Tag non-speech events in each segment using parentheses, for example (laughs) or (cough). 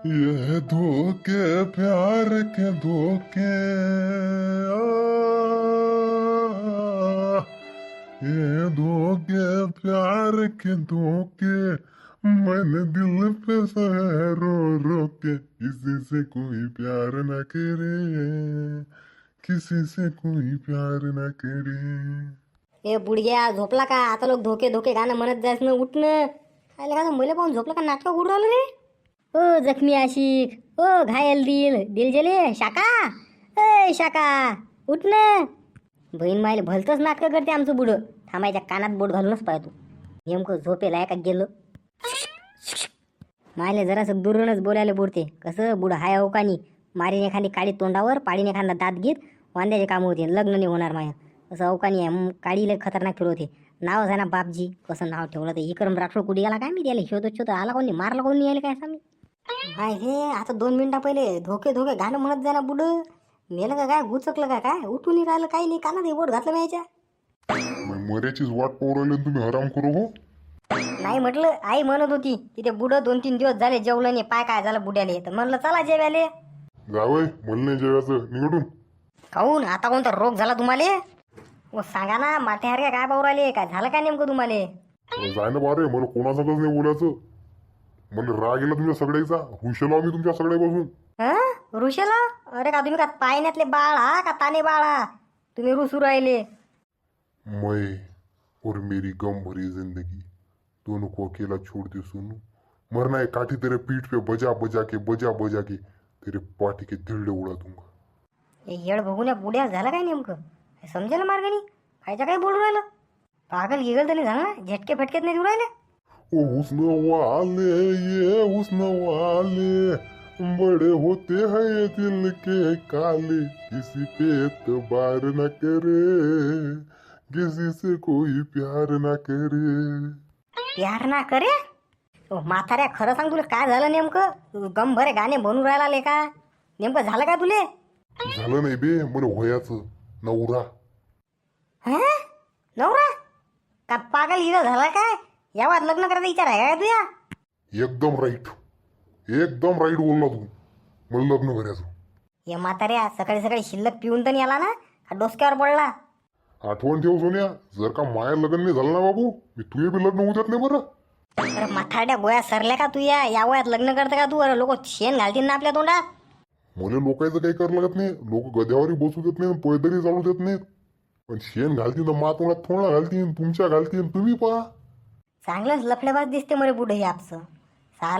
ये धोखे, प्यार के धोखे। ये धोखे, प्यार के धोखे। मैंने दिल पे सहे रो रो किसी से कोई प्यार न करे। किसी से कोई प्यार न करे। ए बुडग्या झोपला का, आता लोक धोके धोके गाणं म्हणत जायस ना उठणं आले का मुलं पाहून झोपला का नाटक उडू राहिलं रे। ओ जखमी आशिक. ओ घायल दिल. दिल जले शाका. ए शाका उठणं बहीण मायले भलतंच नाटकं करते आमचं बुडं. थांबायच्या कानात बोट घालूनच पाहतो नेमकं झोपेला आहे का गेलो. मायले जरासं दुरूनच बोलायला बोलते कसं? बुड हाय अवकानी मारीने खाली काळी तोंडावर पाडीने एखादा दात घेत वांद्याचे कामं होते. लग्न नाही होणार माया. असं अवकानी आहे. मग काळीला खतरनाक फिरवते नाव आहे ना बापजी. कसं नाव ठेवलं तर इकरम राठोड कुठे गेला काय मी त्याला शोधत शोधत आला कोणी? मारला कोणी? यायला काय सांग हाय हे आता दोन मिनिटा पहिले धोके धोके गाणं म्हणत जा ना बुड. मेलं का काय? गुचकलं का काय? उठून नाही राहिलं काही नाही. कानात हे बोट घातलं मग मऱ्याचीच वाट पाहू राहिले आणि तुम्ही हराम करू हो. नाही म्हटलं आई म्हणत होती तिथे बुडं दोन तीन दिवस झाले जेवलं नाही. पाय काय झालं बुड्याले? तर म्हणलं चला जेवायले. जावय मला नाही जेवायचं. निघडून काहून? आता कोणता रोग झाला तुम्हाला? ओ सांगा ना माथ्यासारख्या काय पाहू राहिले? काय झालं काय नेमकं तुम्हाला? जाय ना बारे मला कोणासंगच नाही बोलायचं. मला राग येला तुमच्या सगळ्याचा. हुशेला मी तुमच्या सगळ्यापासून हं? ऋषाला? अरे का तुम्ही का पायण्यातले बाळ हा? का ताने बाळ हा? तुम्ही रुसू राहिले. मैं और मेरी गम भरी जिंदगी. दोनों को अकेला छोड़ दे सुनू मरना है काठी तेरे पीठ पे बजा बजा के बजा बजा के तेरे पाठी के दिल्डे उड़ा दूंगा हे येड बघून या बुड्या झालं काय नेमकं? समजेल मार्गानी? खायच्या काय बोलू राहिलं? पागल गिगल तरी झालं ना? झटके फटकेत नाही देऊ राहिले? ओ हुस्न वाले ये हुस्न वाले बड़े होते हैं ये दिल के काले. किसी पे एतबार न करे. किसी से कोई प्यार न करे. प्यार ना करे? ओ म्हाताऱ्या खरं सांग तुला काय झालं नेमकं? गम भरे गाणे बनून राहिला ले का? नेमकं झालं काय तुले? झालं नाही बे मला वयाचं नवरा. हं? नवरा? का पागल गिगल झाला काय? यावात लग्न करायचा विचार आहे काय तुझ्या? एकदम राईट. एकदम राईट बोलला तू. मला लग्न करायचं. या म्हाताऱ्या सकाळी सकाळी शिल्लक पिऊन तर नाही आला ना का डोसक्यावर पडला. आठवण ठेव सोन्या जर का माया लग्न नाही झालं ना बाबू मी तुझे बी लग्न होऊ देत नाही बरं. अरे म्हातारड्या गोया सरल्या का तू या या वयात लग्न करते का तू? अरे लोक शेण घालतील ना आपल्या तोंडात. मला लोकांचं काही करावं लागत नाही लोक गद्यावरही बसू देत नाही पैदरी चालू देत नाहीत. पण शेण घालतील तर मातोंडात थोडा घालतील तुमच्या घालतील तुम्ही पहा. चांगलंच लफडेबाज दिसते मरे बुढे हे आपचं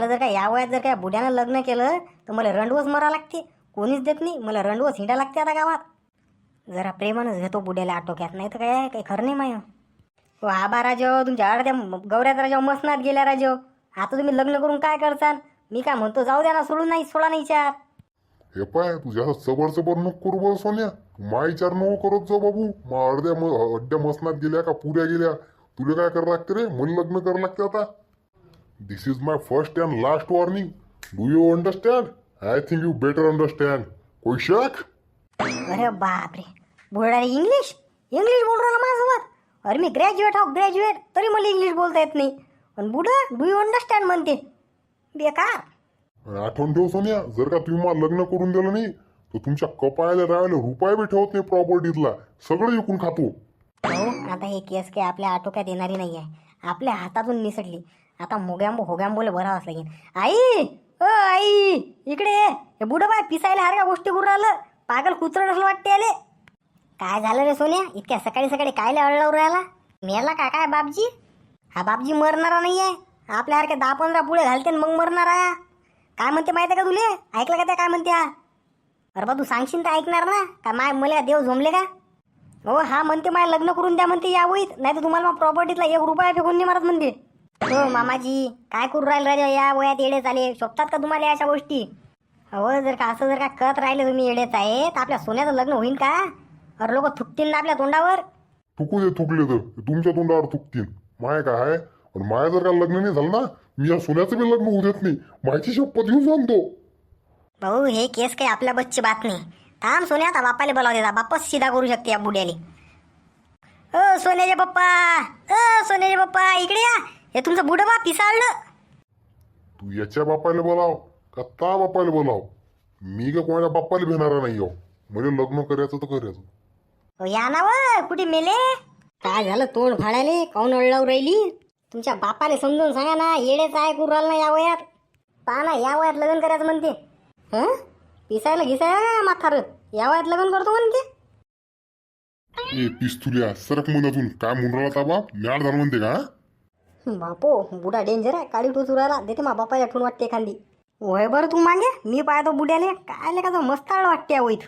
जर का या वयात जर का बुढ्यानं लग्न केलं तर मला रंडवस मरा लागते. कोणीच देत नाही मला रंडवस हिंडा लागते आता गावात. जरा प्रेमानंच घेतो बुड्याला आटोक्यात नाही तर काय काही खरं नाही माय. हो आबा राजो तुमच्या अर्ध्या गौऱ्यात राजा मसनात गेल्या राजो आता तुम्ही लग्न करून काय करचाल मी काय म्हणतो जाऊ द्या ना सोडून नाही सोडा नाही चार हे पाय तू जास्त चबर चबर नको करू बरं सोन्या. तू विचार नको करत जाऊ बाबू. मग अर्ध्या म अड्ड्या मसनात गेल्या का पुऱ्या गेल्या? तुला काय करावं लागते रे? मला लग्न करावं लागते आता. This is my first and last warning do you understand I think you better understand कोई शक अरे बापरे. बोलणारे इंग्लिश इंग्लिश बोल राहिला माझ्यासोबत अरे मी ग्रॅज्युएट आहो ग्रॅज्युएट तरी मला इंग्लिश बोलता येत नाही. पण बुडं डू यू अंडरस्टँड म्हणते. बेकार. आठवण ठेव सोन्या जर का तुम्ही मला लग्न करून दिलं नाही तर तुमच्या कपायला राहायला रुपये बी ठेवत नाही प्रॉपर्टीतला सगळं विकून खातो. आता हे केस काय आपल्या आटोक्यात येणारी नाही आहे आपल्या हातातून निसटली. आता मोग्याम्बो होग्याम्बोले भरावंच लागेल. आई! ओ आई! इकडे हे बुडं बाय पिसायला हार का गोष्टी करून राहिलं. पागल कुत्रं असलं वाटते आले काय झालं रे सोन्या? इतक्या सकाळी सकाळी कायले अडलावर राहिला? मेला का काय बापजी? हा बापजी मरणारा नाही आहे आपल्यासारख्या दहा पंधरा पुढे घालते आणि मग मरणार. आहे काय म्हणते माहिती आहे का तुले? ऐकलं का त्या काय म्हणते अरे बा तू सांगशील तर ऐकणार ना. का माय मला देव झोमले का? हो हा म्हणते मला लग्न करून द्या म्हणते या वहीत. नाही तर तुम्हाला प्रॉपर्टीतला एक रुपया फेकून नाही मारत म्हणते. हो मामाजी काय करू राहिले राजा या वयात येडे चाले शोभतात का तुम्हाला अशा गोष्टी? हो जर का असं जर का करत राहिले तुम्ही येडेच आहे तर आपल्या सोन्याचं लग्न होईल का? अरे लोक थुकतील ना आपल्या तोंडावर. थुकू दे थुकले तर. तुमच्या तोंडावर थुकतील. माय काय आहे? पण माय जर का लग्न नाही झालं ना मी या सोन्याचं बी लग्न होऊ देत नाही. मायची शपथ घेऊन सांगतो भाऊ हे केस काही आपल्या बसची बात नाही. थांब सोन्या आता बापाला बोलाव देता बापच सीधा करू शकते या बुड्याले. ओ सोन्याचे पप्पा. ओ सोन्याचे पप्पा इकडे या. हे तुमचं बुडं बा पिसाळलं. तू याच्या बापाला बोलाव का ता बापाला बोलाव? मी का कोणाच्या बाप्पाला भेणारा नाही हो? म्हणजे लग्न करायचं तर करायचं. हो या ना व. कुठे मेले? काय झालं? तोंड फाडाले काऊन अडलाव राहिली? तुमच्या बापाले समजून सांगा ना येडेच आहे कुराल ना या वयात. पहा ना या वयात लग्न करायचं म्हणते. हं? पिसायला घिसायला माथार. या वयात लग्न करतो म्हणते ए पिस्तुल्या सरक मनातून काय म्हणून राहिला बाप? मॅड झालं म्हणते का बापो बुडा डेंजर आहे. काळी टोचू राहिला. देते मा बापाची आठवण वाटते एखादी. वय बरं तू मागे. मी पाहतो बुड्याले काय का मस्त आळ वाटते वैत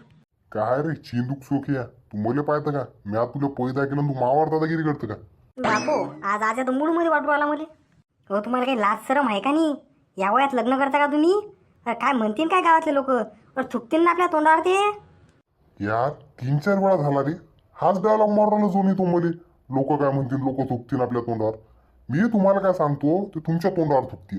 काय रे चिंदूक सोकिया तू मले पाहतं का? म्या तुला पैदा केलं तू मावावर दादागिरी करतं का? बापो आज आज आता मूडमध्ये वाटू राहिला मला. हो तुम्हाला काही लाज सरम आहे का नाही? या वयात लग्न करता का तुम्ही? अरे काय म्हणतील काय गावातले लोक? थुकतील ना आपल्या तोंडावर ते यार तीन चार वेळा झाला रे. हाच डायलॉग मारला जो मी तो मले. लोक काय म्हणतील? लोक थुकतील आपल्या तोंडावर. मी तुम्हाला काय सांगतो ते तुमच्या तोंडावर थुकतील.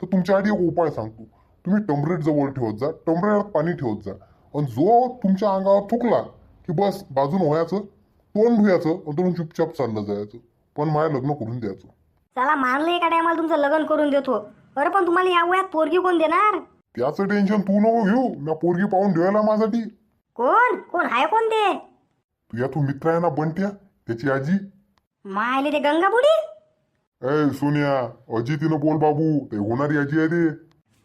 तर तुमच्या आधी एक उपाय सांगतो. तुम्ही टमरेट जवळ ठेवत जा टमरेट पाणी ठेवत जा. आणि जो तुमच्या अंगावर थुकला की बस बाजून व्हायचं तोंड धुयाचं आणि तुम्ही चुपचाप चाललं जायचं. पण माझ्या लग्न करून द्यायचं. चला मारलं एका टायमाला तुमचं लग्न करून देतो. अरे पण तुम्हाला या वयात पोरगी कोण देणार? त्याचं टेन्शन तू नको घेऊ. मी पोरगी पाहून ठेवायला माझ्यासाठी. कोण? कोण? आहे कोण ते तुझ्या तू मित्र आहे ना बंट्या? त्याची आजी? मायले ते गंगापुडी ए सोनिया अजितीनं बोल बाबू. ते होणारी आजी आहे ते.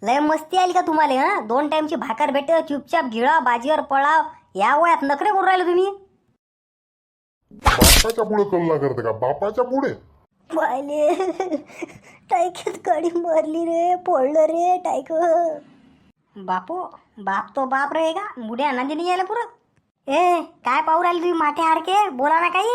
लय मस्ती आली का तुम्हाला हा? दोन टाइमची भाकर भेट चुपचाप गिळा बाजीवर पळाव. या वयात नखरे करून राहिले तुम्ही. बापाच्या पुढे कल्ला करते का? बापाच्या पुढे? पाहिले (laughs) टायक्यात गाडी मारली रे पडलं रे टायक बापू बाप तो बाप रे का बुड्या नंदिनी यायला पुरं। ए काय पाहू राहिले तुम्ही माथे हारके बोला ना काही।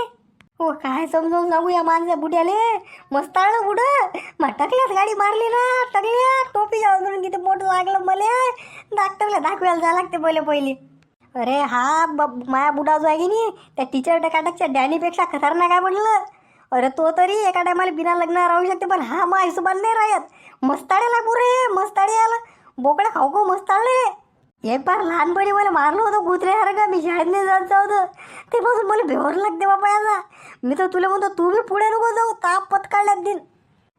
हो काय समजावून सांगू या माणसा बुड्याले? मस्त आलं बुडं? मग टकल्यात गाडी मारली ना टकल्या टोपी जाऊन किती मोठं लागलं मले. डॉक्टरला दाखवायला जा लागते पहिले पहिले. अरे हा ब- माया बुडा जो आहे की नाही त्या टीचर टकाटकच्या डॅनीपेक्षा खतरनाक आहे म्हटलं. अरे तो तरी एका टायमाला बिना लग्न राहू शकते पण हा मा हिशोबाने नाही राहत. मस्ताड्याला पुरे मस्ताडे आला. बोकडे खाऊ खाऊ मस्त आले. एक बार लहानपणी मला मारलं होतं कुत्रे का मी शाळेत नाही जात जाऊ होतं. ते पासून मला भेवर लागते बाबा याचा. मी तर तुला म्हणतो तू बी पुढे नको जाऊ ताप पत्काळल्यात दिन.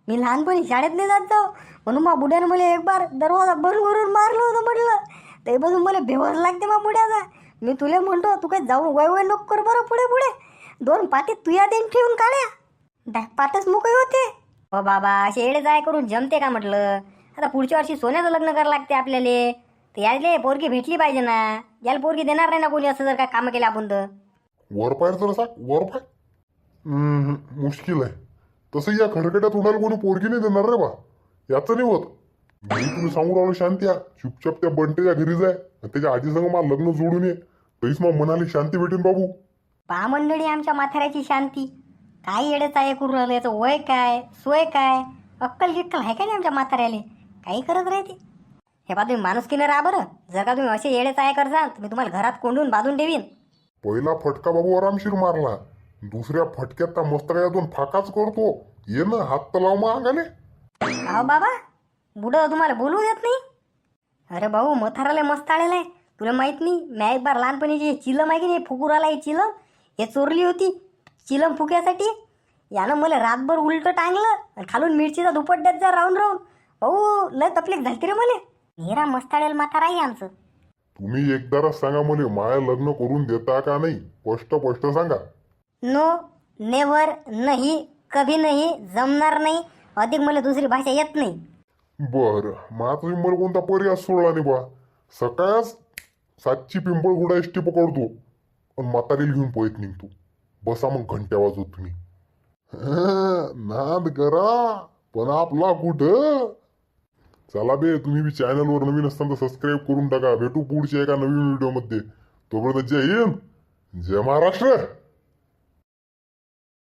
मी लहानपणी शाळेत नाही जात जाऊ म्हणून मा बुड्यानं मला एक बार दरवाजा भरून भरून मारलं होतं म्हटलं. ते बसून मला भेवर लागते मा बुड्याचा. मी तुला म्हणतो तू काय जाऊन वय वय नको कर बरं पुढे पुढे. दोन पाठी तुया देऊन ठेवून काढ्या पातच पाठच होते. हो बाबा शेळे जाय करून जमते का? म्हटलं. आता पुढच्या वर्षी सोन्याचं लग्न करावं लागते आपल्याला. तर यायले पोरगी भेटली पाहिजे ना. याला पोरगी देणार नाही ना कोणी असं जर काय कामं केले आपण तर. वर पाय तर सांग वर पाय. हम्म, मुश्किल आहे. तसं या खडखड्यात उडाल कोणी पोरगी नाही देणार रे बा. याचं नाही होत. मी तुला सांगू राहिलो शांत्या चुपचाप त्या बंटेच्या घरी जाय आणि त्याच्या आजी संग मला लग्न जोडून ये. तरीच मग मनाली शांती भेटेन बाबू. पहा मंडळी आमच्या माथ्याऱ्याची शांती. काय येडेच आहे करून राहिलं याचं वय काय सोय काय? अक्कल गिक्कल आहे का नाही आमच्या म्हाताऱ्याले? काही करत राहते? हे पहा तुम्ही माणुसकीनं राहा बरं. जर का तुम्ही असे येडेच आहे करसाल तर मी तुम्हाला घरात कोंडून बांधून ठेवीन. पहिला फटका बाबू आरामशीर मारला. दुसऱ्या फटक्यात त्या मस्तकातून फाकाच करतो. ये ना हात तर लाव मग अंगाले. अहो बाबा बुडं तुम्हाला बोलू देत नाही? अरे भाऊ मथाराला मस्त आलेलं आहे. तुला माहीत नाही मी एक बार लहानपणी जे चिलम आहे की नाही फुकुराला हे चिलम हे चोरली होती चिलम फुक्यासाठी यानं मला रातभर उलट टांगलं आणि खालून मिरचीचा दुपट देत जा राहून राहून भाऊ लय तकलीफ झाली रे मला. हिरा मस्ताळेल म्हातारा आहे आमचं. तुम्ही एकदाच सांगा मला माया लग्न करून देता का नाही? स्पष्ट स्पष्ट सांगा. नो नेव्हर नाही कभी नाही जमणार नाही अधिक मला दुसरी भाषा येत नाही. बर मग तुम्ही मला कोणता पर्याय सोडला नाही बा. सकाळच सातची पिंपळ गुडा एसटी पकडतो आणि म्हातारीला घेऊन पळत निघतो. बसा मग घंट्या वाजवत तुम्ही. हं, नाद करा पण आपला कुठं? चला बे तुम्ही बी चॅनलवर नवीन असताना सबस्क्राईब करून टाका. भेटू पुढच्या एका नवीन व्हिडिओमध्ये तोपर्यंत जय हिंद. जय महाराष्ट्र.